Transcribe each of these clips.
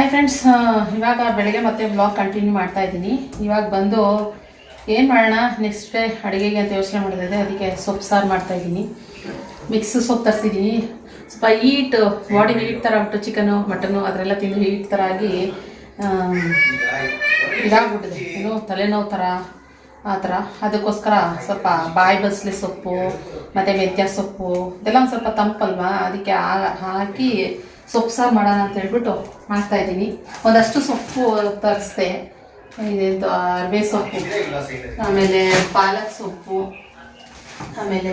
Hi friends ಇವಾಗ ಬೆಳಗ್ಗೆ ಮತ್ತೆ ಬ್ಲಾಗ್ ಕಂಟಿನ್ಯೂ ಮಾಡ್ತಾ ಇದ್ದೀನಿ. ಇವಾಗ ಬಂದು ಏನು ಮಾಡೋಣ? ನೆಕ್ಸ್ಟ್ ಡೇ ಅಡುಗೆಗೆ ಅಂತ ಯೋಚನೆ ಮಾಡಿದೆ ಅದಕ್ಕೆ ಸೊಪ್ಪು, ಸಾರು ಮಾಡ್ತಾ ಇದ್ದೀನಿ. ಮಿಕ್ಸ್ ಸೊಪ್ಪು ತರಿಸಿದ್ದೀನಿ. ಸ್ವಲ್ಪ ಹೀಟ್ ಬಾಡಿಗೆ ಹೀಟ್ ಥರ ಆಗ್ಬಿಟ್ಟು ಚಿಕನು ಮಟನು ಅದರೆಲ್ಲ ತಿಂದು ಹೀಟ್ ಥರ ಆಗಿ ಇದಾಗ್ಬಿಟ್ಟಿದೆ. ಏನು ತಲೆನೋವು ಥರ ಆ ಥರ ಅದಕ್ಕೋಸ್ಕರ ಸ್ವಲ್ಪ ಬಾಯಿ ಬಸ್ಲೆ ಸೊಪ್ಪು, ಮತ್ತು ಮೆಂತ್ಯ ಸೊಪ್ಪು, ಇದೆಲ್ಲ ಒಂದು ಸ್ವಲ್ಪ ತಂಪಲ್ವಾ? ಅದಕ್ಕೆ ಹಾಕಿ ಸೊಪ್ಪು ಸಾರು ಮಾಡೋಣ ಅಂತ ಹೇಳ್ಬಿಟ್ಟು ಮಾಡ್ತಾ ಇದ್ದೀನಿ. ಒಂದಷ್ಟು ಸೊಪ್ಪು ತರಿಸ್ದೆ. ಇದೆಂತ ಅರ್ವೆ ಸೊಪ್ಪು ಆಮೇಲೆ ಪಾಲಕ್ ಸೊಪ್ಪು ಆಮೇಲೆ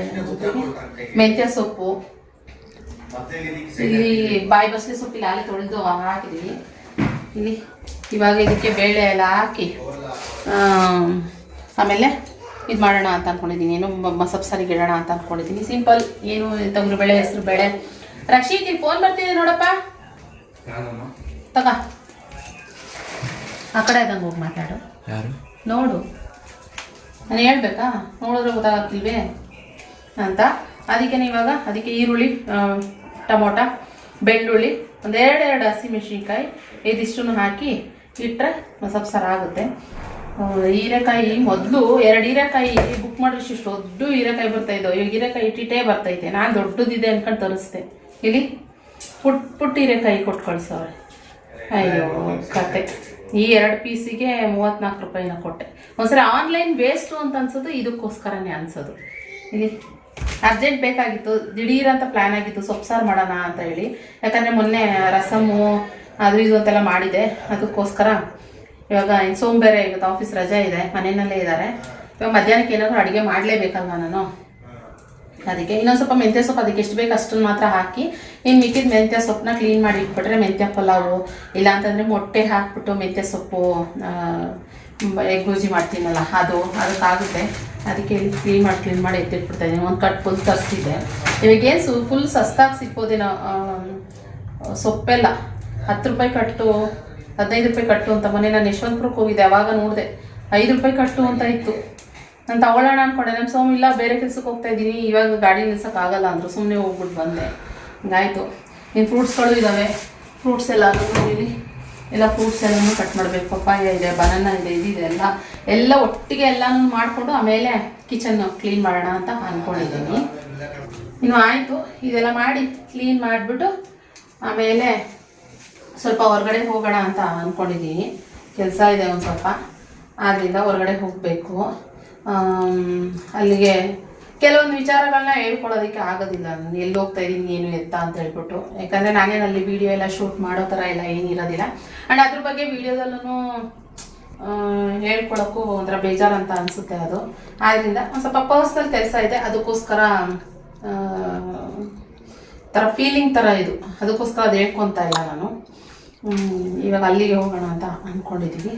ಮೆಂತ್ಯ ಸೊಪ್ಪು. ಇಲ್ಲಿ ಬಾಯಿ ಬಸಳೆ ಸೊಪ್ಪು ಇಲ್ಲಿ ತೊಳೆದು ಹಾಕಿದ್ದೀವಿ ಇಲ್ಲಿ ಇವಾಗ ಇದಕ್ಕೆ ಬೇಳೆ ಎಲ್ಲ ಹಾಕಿ ಆಮ್, ಆಮೇಲೆ ಇದು ಮಾಡೋಣ ಅಂತ ಅಂದ್ಕೊಂಡಿದ್ದೀನಿ ಏನು ಸೊಪ್ಪು ಸಾರಿಗೆ ಇಡೋಣ ಅಂತ ಅಂದ್ಕೊಂಡಿದ್ದೀನಿ ಸಿಂಪಲ್ ಏನು ತೊಗರಿ ಬೇಳೆ ಹೆಸರು ಬೇಳೆ ರಕ್ಷಿತ್ ಇಲ್ಲಿ ಫೋನ್ ಬರ್ತಿದೆ ನೋಡಪ್ಪ. ತಗ. ಆ ಕಡೆ ಇದ್ದಂಗೆ ಹೋಗಿ ಮಾತಾಡು. ಯಾರು? ನೋಡು. ನಾನು ಹೇಳ್ಬೇಕಾ? ನೋಡಿದ್ರೆ ಗೊತ್ತಾಗತ್ತಿಲ್ವೇ ಅಂತ. ಅದಕ್ಕೆ ಇವಾಗ ಅದಕ್ಕೆ ಈರುಳ್ಳಿ ಟೊಮೊಟ ಬೆಳ್ಳುಳ್ಳಿ ಒಂದೆರಡು ಎರಡು ಹಸಿಮೆಣ್ಸಿನ್ಕಾಯಿ ಇದಿಷ್ಟನ್ನು ಹಾಕಿ ಇಟ್ಟರೆ ಸ್ವಲ್ಪ ಸರ ಆಗುತ್ತೆ. ಹೀರೆಕಾಯಿ ಮೊದಲು ಎರಡು ಹೀರೆಕಾಯಿ ಬುಕ್ ಮಾಡಿದ್ರೆ ಇಷ್ಟು ದೊಡ್ಡ ಹೀರೆಕಾಯಿ ಬರ್ತಾ ಇದ್ದವು ಇವಾಗ ಹೀರೆಕಾಯಿ ಇಟ್ಟಿಟ್ಟೇ ಬರ್ತೈತೆ ನಾನು ದೊಡ್ಡದಿದೆ ಅಂದ್ಕೊಂಡು ತರಿಸ್ದೆ. ಇಲ್ಲಿ ಪುಟ್ ಪುಟ್ಟ ಹೀರೆಕಾಯಿ ಕೊಟ್ಟು ಕಳಿಸವ್ರೆ ಅಯ್ಯೋ, ಕತೆ. ಈ ಎರಡು ಪೀಸಿಗೆ ಮೂವತ್ನಾಲ್ಕು ರೂಪಾಯಿನ ಕೊಟ್ಟೆ. ಒಂದ್ಸರಿ ಆನ್ಲೈನ್ ವೇಸ್ಟು ಅಂತ ಅನ್ಸೋದು, ಇದಕ್ಕೋಸ್ಕರನೇ ಅನ್ಸೋದು. ಇಲ್ಲಿ ಅರ್ಜೆಂಟ್ ಬೇಕಾಗಿತ್ತು, ದಿಢೀರ್ ಅಂತ ಪ್ಲ್ಯಾನ್ ಆಗಿತ್ತು ಸೊಪ್ಸಾರು ಮಾಡೋಣ ಅಂತ ಹೇಳಿ. ಯಾಕಂದರೆ ಮೊನ್ನೆ ರಸಮು, ಅದು ಇದು ಅಂತೆಲ್ಲ ಮಾಡಿದೆ. ಅದಕ್ಕೋಸ್ಕರ ಇವಾಗ ಸೋಮವಾರ ಇವತ್ತು ಆಫೀಸ್ ರಜೆ ಇದೆ, ಮನೆಯಲ್ಲೇ ಇದ್ದಾರೆ. ಇವಾಗ ಮಧ್ಯಾಹ್ನಕ್ಕೆ ಏನಾದರೂ ಅಡುಗೆ ಮಾಡಲೇಬೇಕಲ್ವ ನಾನು? ಅದಕ್ಕೆ ಇನ್ನೊಂದು ಸ್ವಲ್ಪ ಮೆಂತ್ಯ ಸೊಪ್ಪು ಅದಕ್ಕೆ ಎಷ್ಟು ಬೇಕು ಅಷ್ಟನ್ನು ಮಾತ್ರ ಹಾಕಿ ಇನ್ನು ಮಿಕ್ಕಿದ ಮೆಂತ್ಯ ಸೊಪ್ಪನ್ನ ಕ್ಲೀನ್ ಮಾಡಿ ಇಟ್ಬಿಟ್ರೆ ಮೆಂತ್ಯ ಪಲಾವು, ಇಲ್ಲ ಅಂತಂದರೆ ಮೊಟ್ಟೆ ಹಾಕ್ಬಿಟ್ಟು ಮೆಂತ್ಯ ಸೊಪ್ಪು ಎಗ್ ಬೂಜಿ ಮಾಡ್ತೀನಲ್ಲ, ಅದು, ಅದಕ್ಕಾಗುತ್ತೆ. ಅದಕ್ಕೆ ಇಲ್ಲಿ ಕ್ಲೀನ್ ಮಾಡಿ ಕ್ಲೀನ್ ಮಾಡಿ ಎತ್ತಿಟ್ಬಿಡ್ತಾ ಇದ್ದೀನಿ ಒಂದು ಕಟ್ ಫುಲ್ ತರಿಸಿದ್ದೆ ಇವಾಗೇನು ಸು ಫುಲ್ ಸಸ್ತಾಗಿ ಸಿಕ್ಕೋದೇನೋ ಸೊಪ್ಪೆಲ್ಲ. ಹತ್ತು ರೂಪಾಯಿ ಕಟ್ಟು, ಹದಿನೈದು ರೂಪಾಯಿ ಕಟ್ಟು ಅಂತ ಮೊನ್ನೆ ನಾನು ಯಶವಂತಪುರಕ್ಕೆ ಹೋಗಿದ್ದೆ, ಅವಾಗ ನೋಡಿದೆ. ಐದು ರೂಪಾಯಿ ಕಟ್ಟು ಅಂತ ಇತ್ತು. ನಾನು ತಗೊಳ್ಳೋಣ ಅಂದ್ಕೊಂಡೆ ನಮ್ಮ ಸೋಮ್ ಇಲ್ಲ, ಬೇರೆ ಕೆಲ್ಸಕ್ಕೆ ಹೋಗ್ತಾ ಇದ್ದೀನಿ. ಇವಾಗ ಗಾಡಿ ನಿಲ್ಸೋಕ್ಕಾಗಲ್ಲ ಅಂದರು. ಸುಮ್ಮನೆ ಹೋಗ್ಬಿಟ್ಟು ಬಂದೆ. ಹಿಂಗಾಯಿತು. ಇನ್ನು ಫ್ರೂಟ್ಸ್ಗಳು ಇದ್ದಾವೆ ಫ್ರೂಟ್ಸ್ ಎಲ್ಲ ಇಲ್ಲಿ ಎಲ್ಲ ಫ್ರೂಟ್ಸ್ ಎಲ್ಲನೂ ಕಟ್ ಮಾಡಬೇಕು. ಪಪ್ಪಾಯ ಇದೆ ಬನಾನ ಇದೆ ಇದಿದೆ ಎಲ್ಲ. ಎಲ್ಲ ಒಟ್ಟಿಗೆ ಎಲ್ಲನೂ ಮಾಡಿಕೊಂಡು ಆಮೇಲೆ ಕಿಚನ್ ಕ್ಲೀನ್ ಮಾಡೋಣ ಅಂತ ಅಂದ್ಕೊಂಡಿದ್ದೀನಿ ಇನ್ನು ಆಯಿತು. ಇದೆಲ್ಲ ಮಾಡಿ ಕ್ಲೀನ್ ಮಾಡಿಬಿಟ್ಟು ಆಮೇಲೆ ಸ್ವಲ್ಪ ಹೊರಗಡೆ ಹೋಗೋಣ ಅಂತ ಅಂದ್ಕೊಂಡಿದ್ದೀನಿ ಕೆಲಸ ಇದೆ ಒಂದು ಸ್ವಲ್ಪ. ಆದ್ದರಿಂದ ಹೊರಗಡೆ ಹೋಗಬೇಕು. ಅಲ್ಲಿಗೆ ಕೆಲವೊಂದು ವಿಚಾರಗಳನ್ನ ಹೇಳ್ಕೊಳ್ಳೋದಕ್ಕೆ ಆಗೋದಿಲ್ಲ. ನಾನು ಎಲ್ಲಿ ಹೋಗ್ತಾ ಇದ್ದೀನಿ ಏನು ಎತ್ತ ಅಂತ ಹೇಳ್ಬಿಟ್ಟು. ಯಾಕಂದರೆ ನಾನೇನು ಅಲ್ಲಿ ವಿಡಿಯೋ ಎಲ್ಲ ಶೂಟ್ ಮಾಡೋ ಥರ ಎಲ್ಲ ಏನಿರೋದಿಲ್ಲ ಆ್ಯಂಡ್ ಅದ್ರ ಬಗ್ಗೆ ವಿಡಿಯೋದಲ್ಲೂ ಹೇಳ್ಕೊಳಕ್ಕೂ ಒಂಥರ ಬೇಜಾರು ಅಂತ ಅನಿಸುತ್ತೆ ಅದು. ಆದ್ದರಿಂದ ಒಂದು ಸ್ವಲ್ಪ ಪರ್ಸ್ನಲ್ ಕೆಲಸ ಇದೆ, ಅದಕ್ಕೋಸ್ಕರ ಥರ ಫೀಲಿಂಗ್ ಥರ ಇದು. ಅದಕ್ಕೋಸ್ಕರ ಅದು ಹೇಳ್ಕೊತಾ ಇಲ್ಲ ನಾನು. ಇವಾಗ ಅಲ್ಲಿಗೆ ಹೋಗೋಣ ಅಂತ ಅಂದ್ಕೊಂಡಿದ್ದೀವಿ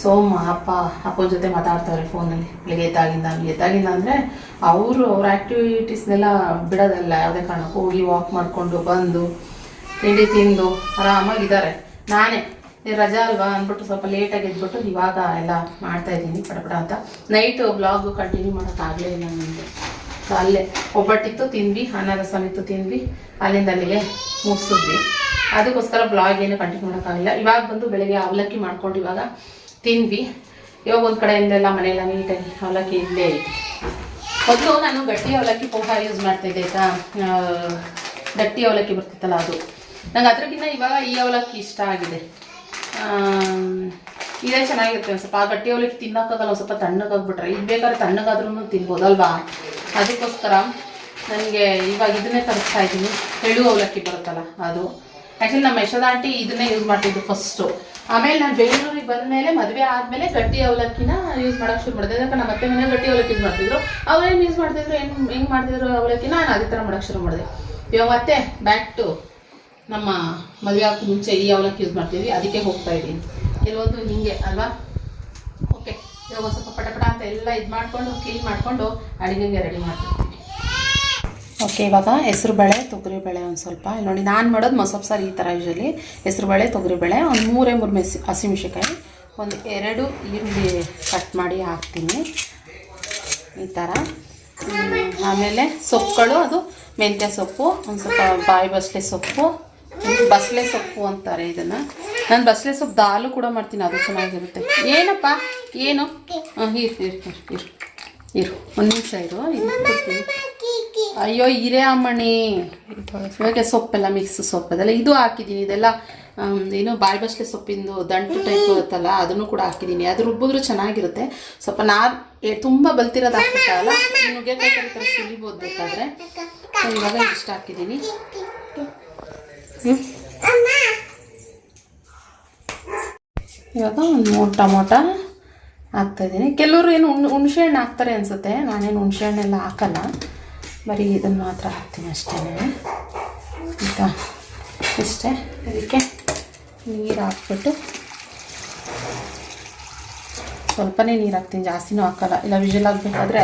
ಸೋಮ, ಅಪ್ಪ, ಅಪ್ಪನ ಜೊತೆ ಮಾತಾಡ್ತಾರೆ ಫೋನಲ್ಲಿ. ಬೆಳಿಗ್ಗೆ ಎದ್ದಾಗಿಂದ ಎದ್ದಾಗಿಂದ ಅಂದರೆ ಅವರು ಅವ್ರ ಆ್ಯಕ್ಟಿವಿಟೀಸ್ನೆಲ್ಲ ಬಿಡೋದಲ್ಲ, ಯಾವುದೇ ಕಾರಣಕ್ಕೂ ಹೋಗಿ ವಾಕ್ ಮಾಡಿಕೊಂಡು ಬಂದು ತಿಂಡಿ ತಿಂದು ಆರಾಮಾಗಿದ್ದಾರೆ. ನಾನೇ ರಜಾ ಅಲ್ವಾ ಅಂದ್ಬಿಟ್ಟು ಸ್ವಲ್ಪ ಲೇಟಾಗಿ ಎದ್ಬಿಟ್ಟು ಇವಾಗ ಎಲ್ಲ ಮಾಡ್ತಾ ಇದ್ದೀನಿ ಪಡಪಡ ಅಂತ. ನೈಟು ಬ್ಲಾಗು ಕಂಟಿನ್ಯೂ ಮಾಡೋಕ್ಕಾಗಲೇ ಇಲ್ಲ ನನಗೆ ಸೊ ಅಲ್ಲೇ, ಒಬ್ಬಟ್ಟಿತ್ತು, ತಿಂದ್ವಿ ಅನ್ನದ ಸಮಿತ್ತು ಇತ್ತು, ತಿಂದ್ವಿ. ಅಲ್ಲಿಂದ ಅಲ್ಲಿಗೆ ಮುಗಿಸಿದ್ವಿ. ಅದಕ್ಕೋಸ್ಕರ ಬ್ಲಾಗ್ ಏನು ಕಂಟಿನ್ಯೂ ಮಾಡೋಕ್ಕಾಗಲಿಲ್ಲ ಇವಾಗ ಬಂದು ಬೆಳಗ್ಗೆ ಅವಲಕ್ಕಿ ಮಾಡ್ಕೊಂಡು ಇವಾಗ ತಿಂದ್ವಿ. ಇವಾಗ ಒಂದು ಕಡೆಯಿಂದೆಲ್ಲ ಮನೆಯೆಲ್ಲ ನೀಟಾಗಿ ಅವಲಕ್ಕಿ ಇಲ್ಲೇ ಮೊದಲು ನಾನು ಗಟ್ಟಿ ಅವಲಕ್ಕಿ ಪೋಹ ಯೂಸ್ ಮಾಡ್ತಿದ್ದೆ, ಆಯ್ತಾ? ಗಟ್ಟಿ ಅವಲಕ್ಕಿ ಬರ್ತಿತ್ತಲ್ಲ ಅದು. ನಂಗೆ ಅದ್ರಕ್ಕಿಂತ ಇವಾಗ ಈ ಅವಲಕ್ಕಿ ಇಷ್ಟ ಆಗಿದೆ. ಇದೇ ಚೆನ್ನಾಗಿರುತ್ತೆ. ಒಂದು ಸ್ವಲ್ಪ ಗಟ್ಟಿ ಅವಲಕ್ಕಿ ತಿನ್ನೋಕ್ಕಾಗಲ್ಲ, ಒಂದು ಸ್ವಲ್ಪ ತಣ್ಣಗಾಗ್ಬಿಟ್ರೆ ಇದು ಬೇಕಾದ್ರೆ ತಣ್ಣಗಾದ್ರೂ ತಿನ್ಬೋದಲ್ವಾ ಅದಕ್ಕೋಸ್ಕರ ನನಗೆ ಇವಾಗ ಇದನ್ನೇ ತರಿಸ್ತಾ ಇದ್ದೀನಿ. ಎಳ್ಳು ಅವಲಕ್ಕಿ ಬರುತ್ತಲ್ಲ ಅದು. ಆ್ಯಕ್ಚುಲಿ ನಮ್ಮ ಯಶೋದ ಆಂಟಿ ಇದನ್ನೇ ಯೂಸ್ ಮಾಡ್ತಿದ್ದು ಫಸ್ಟು ಆಮೇಲೆ ನಾನು ಬೆಂಗಳೂರಿಗೆ ಬಂದ ಮೇಲೆ ಮದುವೆ ಆದಮೇಲೆ ಗಟ್ಟಿ ಅವಲಕ್ಕಿನ ಯೂಸ್ ಮಾಡೋಕೆ ಶುರು ಮಾಡಿದೆ. ಯಾಕಂದ್ರೆ ನಮ್ಮ ಅತ್ತೆ ಮನೆ ಗಟ್ಟಿ ಅವಲಕ್ಕಿ ಯೂಸ್ ಮಾಡ್ತಿದ್ರು. ಅವ್ರೇನು ಯೂಸ್ ಮಾಡ್ತಿದ್ರು, ಏನು, ಹೆಂಗೆ ಮಾಡ್ತಿದ್ರು ಅವಲಕ್ಕಿ, ನಾನು ಅದೇ ಥರ ಮಾಡೋಕೆ ಶುರು ಮಾಡಿದೆ. ಇವಾಗ ಮತ್ತೆ ಬ್ಯಾಕ್ ಟು ನಮ್ಮ ಮದುವೆ ಆಗಕ್ಕೆ ಮುಂಚೆ ಈ ಅವಲಕ್ಕಿ ಯೂಸ್ ಮಾಡ್ತೀವಿ ಅದಕ್ಕೆ ಹೋಗ್ತಾ ಇದ್ದೀನಿ. ಕೆಲವೊಂದು ಹಿಂಗೆ, ಅಲ್ವಾ? ಓಕೆ ಇವಾಗ ಸ್ವಲ್ಪ ಪಟಪಟ ಅಂತ ಎಲ್ಲ ಇದು ಮಾಡಿಕೊಂಡು ಕ್ಲೀನ್ ಮಾಡಿಕೊಂಡು ಅಡುಗೆಗೆ ರೆಡಿ ಮಾಡ್ತಿರ್ತೀವಿ ಓಕೆ ಇವಾಗ ಹೆಸರುಬೇಳೆ ತೊಗರಿಬೇಳೆ ಒಂದು ಸ್ವಲ್ಪ. ಇಲ್ಲಿ ನೋಡಿ, ನಾನು ಮಾಡೋದು ಮಸೊಪ್ಪು ಸಾರು ಈ ಥರ ಯೂಶಲಿ ಹೆಸರುಬೇಳೆ ತೊಗರಿಬೇಳೆ ಒಂದು ಮೂರೇ ಮೂರು ಮೆಸಿ ಹಸಿಮೆಣ್ಸಿಕಾಯಿ ಒಂದು ಎರಡು ಈರುಳ್ಳಿ ಕಟ್ ಮಾಡಿ ಹಾಕ್ತೀನಿ. ಈ ಥರ ಆಮೇಲೆ ಸೊಪ್ಪುಗಳು ಅದು ಮೆಂತ್ಯ ಸೊಪ್ಪು, ಒಂದು ಸ್ವಲ್ಪ ಬಾಯಿ ಬಸಳೆ ಸೊಪ್ಪು. ಬಸಳೆ ಸೊಪ್ಪು ಅಂತಾರೆ ಇದನ್ನು. ನಾನು ಬಸಳೆ ಸೊಪ್ಪು ದಾಲು ಕೂಡ ಮಾಡ್ತೀನಿ, ಅದು ಚೆನ್ನಾಗಿರುತ್ತೆ. ಏನಪ್ಪ? ಏನು? ಹಾಂ ಇರು ಇರು ಇರು ಇರು. ಒಂದು ನಿಮಿಷ ಇರು. ಇದು ಕೊಡ್ತೀನಿ ಅಯ್ಯೋ ಹಿರೇ ಅಮ್ಮಣಿ. ಇವಾಗ ಸೊಪ್ಪೆಲ್ಲ ಮಿಕ್ಸ್ ಸೊಪ್ಪು. ಅದೆಲ್ಲ ಇದು ಹಾಕಿದ್ದೀನಿ. ಇದೆಲ್ಲ ಏನು ಬಾಯಿ ಬಸ್ಲೆ ಸೊಪ್ಪಿಂದು ದಂಟು ಟೈಪ್ ಇರುತ್ತಲ್ಲ ಅದನ್ನು ಕೂಡ ಹಾಕಿದ್ದೀನಿ. ಅದು ರುಬ್ಬಿದ್ರು ಚೆನ್ನಾಗಿರುತ್ತೆ. ಸ್ವಲ್ಪ ಏ, ತುಂಬ ಬಲ್ತಿರೋದು ಹಾಕ್ಬಿಟ್ಟಲ್ಲ ನುಗ್ಗೆಕಾಯಿ ಥರ ಸುಲಿಬೋದು ಬೇಕಾದ್ರೆ ಇವಾಗ ಇಷ್ಟ ಹಾಕಿದ್ದೀನಿ. ಇವಾಗ ಒಂದು ಮೂರು ಟೊಮೊಟ ಹಾಕ್ತಾಯಿದ್ದೀನಿ ಕೆಲವರು ಏನು ಹುಣ್ ಹಣ್ಣು ಹಾಕ್ತಾರೆ ಅನಿಸುತ್ತೆ. ನಾನೇನು ಹುಣಸೆ ಹಣ್ಣೆಲ್ಲ ಹಾಕಲ್ಲ. ಬರೀ ಇದನ್ನು ಮಾತ್ರ ಹಾಕ್ತೀನಿ ಅಷ್ಟೇ ಆಯಿತಾ ಇಷ್ಟೇ. ಅದಕ್ಕೆ ನೀರು ಹಾಕ್ಬಿಟ್ಟು ಸ್ವಲ್ಪನೇ ನೀರು ಹಾಕ್ತೀನಿ, ಜಾಸ್ತಿನೂ ಹಾಕಲ್ಲ. ಇಲ್ಲ ವಿಜಲ್ ಆಗಬೇಕಾದ್ರೆ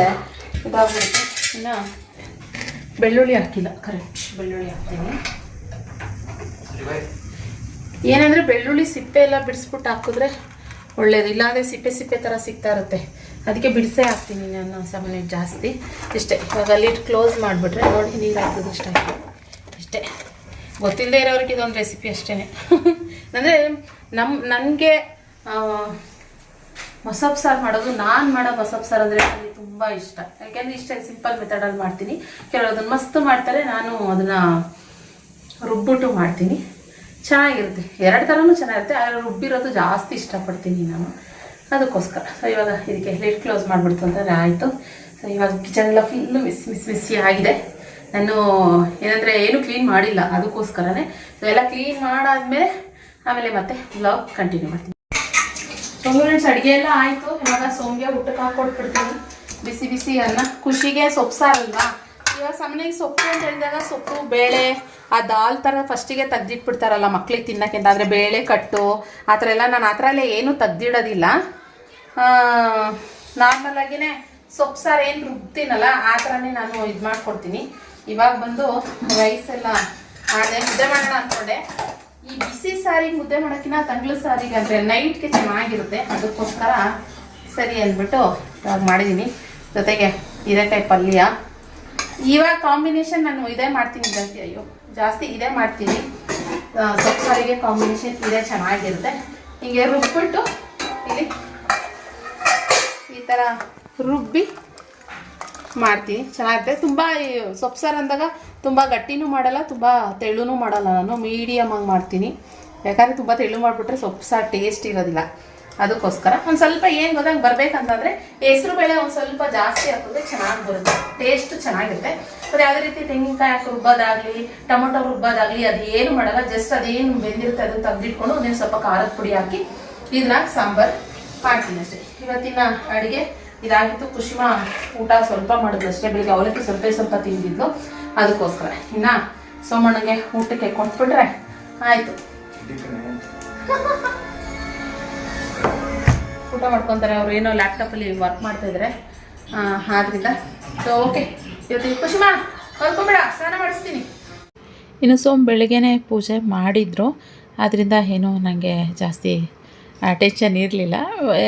ಇದಾಗ್ಬಿಡುತ್ತೆ. ಇನ್ನು ಬೆಳ್ಳುಳ್ಳಿ ಹಾಕಿಲ್ಲ. ಕರೆಕ್ಟ್ ಬೆಳ್ಳುಳ್ಳಿ ಹಾಕ್ತೀನಿ. ಏನಂದರೆ ಬೆಳ್ಳುಳ್ಳಿ ಸಿಪ್ಪೆ ಎಲ್ಲ ಬಿಡಿಸ್ಬಿಟ್ಟು ಹಾಕಿದ್ರೆ ಒಳ್ಳೇದು. ಇಲ್ಲಾಂದರೆ ಸಿಪ್ಪೆ ಸಿಪ್ಪೆ ಥರ ಸಿಗ್ತಾ ಇರುತ್ತೆ. ಅದಕ್ಕೆ ಬಿಡಿಸೇ ಹಾಕ್ತೀನಿ ನಾನು ಸಾಮಾನ್ಯ ಜಾಸ್ತಿ. ಇಷ್ಟೇ, ಇವಾಗ ಲಿಡ್ ಕ್ಲೋಸ್ ಮಾಡಿಬಿಟ್ರೆ, ನೋಡಿ ನೀರು ಹಾಕೋದು ಇಷ್ಟ ಇಷ್ಟೇ. ಗೊತ್ತಿಲ್ಲದೆ ಇರೋರಿಗೆ ಇದೊಂದು ರೆಸಿಪಿ ಅಷ್ಟೇ ಅಂದರೆ ನಮ್ಮ ನನಗೆ ಮೊಸಬ್ ಸಾರು ಮಾಡೋದು, ನಾನು ಮಾಡೋ ಮೊಸಬ್ ಸಾರು ಅಂದರೆ ನನಗೆ ತುಂಬ ಇಷ್ಟ. ಯಾಕೆಂದರೆ ಇಷ್ಟೇ ಸಿಂಪಲ್ ಮೆಥಡಲ್ಲಿ ಮಾಡ್ತೀನಿ. ಕೆಲವರು ಅದನ್ನು ಮಸ್ತ್ ಮಾಡ್ತಾರೆ, ನಾನು ಅದನ್ನು ರುಬ್ಬಿಟ್ಟು ಮಾಡ್ತೀನಿ. ಚೆನ್ನಾಗಿರುತ್ತೆ. ಎರಡು ಥರನೂ ಚೆನ್ನಾಗಿರುತ್ತೆ, ಆದರೆ ರುಬ್ಬಿರೋದು ಜಾಸ್ತಿ ಇಷ್ಟಪಡ್ತೀನಿ ನಾನು. ಅದಕ್ಕೋಸ್ಕರ. ಸೊ ಇವಾಗ ಇದಕ್ಕೆ ಲಿಡ್ ಕ್ಲೋಸ್ ಮಾಡಿಬಿಡ್ತು ಅಂತಂದರೆ ಆಯಿತು. ಸೊ ಇವಾಗ ಕಿಚನ್ ಎಲ್ಲ ಫುಲ್ಲು ಮಿಸ್ ಮಿಸ್ ಮಿಸ್ಸಿ ಆಗಿದೆ. ನಾನು ಏನಂದರೆ ಏನು ಕ್ಲೀನ್ ಮಾಡಿಲ್ಲ. ಅದಕ್ಕೋಸ್ಕರನೇ. ಸೊ ಎಲ್ಲ ಕ್ಲೀನ್ ಮಾಡಾದಮೇಲೆ ಆಮೇಲೆ ಮತ್ತೆ ಬ್ಲಾಗ್ ಕಂಟಿನ್ಯೂ ಮಾಡ್ತೀನಿ. ಸೊ ಫ್ರೆಂಡ್ಸ್ ಅಡುಗೆ ಎಲ್ಲ ಆಯಿತು. ಇವಾಗ ಸೋಮ್ಗೆ ಊಟಕ್ಕೆ ಹಾಕೊಟ್ಬಿಡ್ತೀನಿ ಬಿಸಿ ಬಿಸಿ ಅನ್ನ. ಖುಷಿಗೆ ಸೊಪ್ಪು ಸಾರಲ್ವಾ? ಇವಾಗ ಸಾಮಾನ್ಯವಾಗಿ ಸೊಪ್ಪು ಅಂತ ಹೇಳಿದಾಗ ಸೊಪ್ಪು, ಬೇಳೆ, ಆ ದಾಲ್ ಥರ ಫಸ್ಟಿಗೆ ತೆಗ್ದಿಟ್ಬಿಡ್ತಾರಲ್ಲ ಮಕ್ಳಿಗೆ ತಿನ್ನಕ್ಕೆ ಅಂತ ಅಂದರೆ ಬೇಳೆ ಕಟ್ಟು, ಆ ಥರ ಎಲ್ಲ ನಾನು ಆ ಥರ ಎಲ್ಲ ಏನೂ ತೆಗ್ದಿಡೋದಿಲ್ಲ. ನಾರ್ಮಲಾಗಿನೇ ಸೊಪ್ಪು, ಸಾರು ಏನು ರುಬ್ತೀನಲ್ಲ, ಆ ಥರನೇ ನಾನು ಇದು ಮಾಡ್ಕೊಡ್ತೀನಿ. ಇವಾಗ ಬಂದು ರೈಸ್ ಎಲ್ಲ ಮಾಡಿದೆ. ಮುದ್ದೆ ಮಾಡೋಣ ಅಂದ್ಕೊಂಡೆ ಈ ಬಿಸಿ ಸಾರಿಗೆ ಮುದ್ದೆ ಮಾಡೋಕ್ಕಿಂತ ತಂಗ್ಳ ಸಾರಿಗೆ ಅಂದರೆ ನೈಟ್ಗೆ ಚೆನ್ನಾಗಿರುತ್ತೆ. ಅದಕ್ಕೋಸ್ಕರ ಸರಿ ಅಂದ್ಬಿಟ್ಟು ಇವಾಗ ಮಾಡಿದ್ದೀನಿ ಜೊತೆಗೆ ಹೀರೆಕಾಯಿ ಪಲ್ಯ. ಇವಾಗ ಕಾಂಬಿನೇಷನ್ ನಾನು ಇದೇ ಮಾಡ್ತೀನಿ ಜಾಸ್ತಿ ಅಯ್ಯೋ, ಜಾಸ್ತಿ ಇದೇ ಮಾಡ್ತೀನಿ. ಸೊಪ್ಪು ಸಾರಿಗೆ ಕಾಂಬಿನೇಷನ್ ಇದೇ ಚೆನ್ನಾಗಿರುತ್ತೆ. ಹಿಂಗೆ ರುಬ್ಬಿಟ್ಟು ಇಲ್ಲಿ ಥರ ರುಬ್ಬಿ ಮಾಡ್ತೀನಿ. ಚೆನ್ನಾಗಿರುತ್ತೆ ತುಂಬ ಸೊಪ್ಪು ಸಾರು ಅಂದಾಗ ತುಂಬ ಗಟ್ಟಿನೂ ಮಾಡಲ್ಲ, ತುಂಬ ತೆಳುನೂ ಮಾಡಲ್ಲ. ನಾನು ಮೀಡಿಯಮ್ ಆಗಿ ಮಾಡ್ತೀನಿ. ಯಾಕಂದರೆ ತುಂಬ ತೆಳ್ಳು ಮಾಡಿಬಿಟ್ರೆ ಸೊಪ್ಪು ಸಾರು ಟೇಸ್ಟ್ ಇರೋದಿಲ್ಲ. ಅದಕ್ಕೋಸ್ಕರ ಒಂದು ಸ್ವಲ್ಪ ಏನು ಗೊತ್ತಂಗೆ ಬರಬೇಕಂತಂದರೆ ಹೆಸರು ಬೇಳೆ ಒಂದು ಸ್ವಲ್ಪ ಜಾಸ್ತಿ ಹಾಕಿದ್ರೆ ಚೆನ್ನಾಗಿ ಬರುತ್ತೆ. ಟೇಸ್ಟ್ ಚೆನ್ನಾಗಿರುತ್ತೆ. ಮತ್ತು ಯಾವುದೇ ರೀತಿ ತೆಂಗಿನಕಾಯಿ ಹಾಕಿ ರುಬ್ಬೋದಾಗಲಿ, ಟೊಮೊಟೊ ರುಬ್ಬೋದಾಗಲಿ ಅದು ಏನು ಮಾಡಲ್ಲ. ಜಸ್ಟ್ ಅದೇನು ಬೆಂದಿರುತ್ತೆ ಅದನ್ನು ತೆಗೆದಿಟ್ಕೊಂಡು ಒಂದೇನು ಸ್ವಲ್ಪ ಖಾರದ ಪುಡಿ ಹಾಕಿ ಇದನ್ನ ಸಾಂಬಾರು ಮಾಡ್ತೀನಿ ಅಷ್ಟೇ. ಇವತ್ತಿನ ಅಡುಗೆ ಇದಾಗಿತ್ತು. ಕುಶಿಮ ಊಟ ಸ್ವಲ್ಪ ಮಾಡಿದ್ಲು ಅಷ್ಟೇ. ಬೆಳಿಗ್ಗೆ ಅವಲಕ್ಕಿ ಸ್ವಲ್ಪ ಸ್ವಲ್ಪ ತಿಂದಿದ್ಲು. ಅದಕ್ಕೋಸ್ಕರ. ಇನ್ನ ಸೋಮಣ್ಣಗೆ ಊಟಕ್ಕೆ ಕೊಟ್ಬಿಟ್ರೆ ಆಯ್ತು. ಊಟ ಮಾಡ್ಕೊತಾರೆ. ಅವ್ರು ಏನೋ ಲ್ಯಾಪ್ಟಾಪಲ್ಲಿ ವರ್ಕ್ ಮಾಡ್ತಾ ಇದ್ರೆ. ಆದ್ರಿಂದ. ಸೊ ಓಕೆ ಇವತ್ತಿನ ಕುಶಿಮ ಕಲ್ಕೊಂಬೇಡ ಸ್ನಾನ ಮಾಡಿಸ್ತೀನಿ. ಇನ್ನು ಸೋಮ್ ಬೆಳಗ್ಗೆನೇ ಪೂಜೆ ಮಾಡಿದರು. ಆದ್ದರಿಂದ ಏನು ನನಗೆ ಜಾಸ್ತಿ ಟೆನ್ಷನ್ ಇರಲಿಲ್ಲ.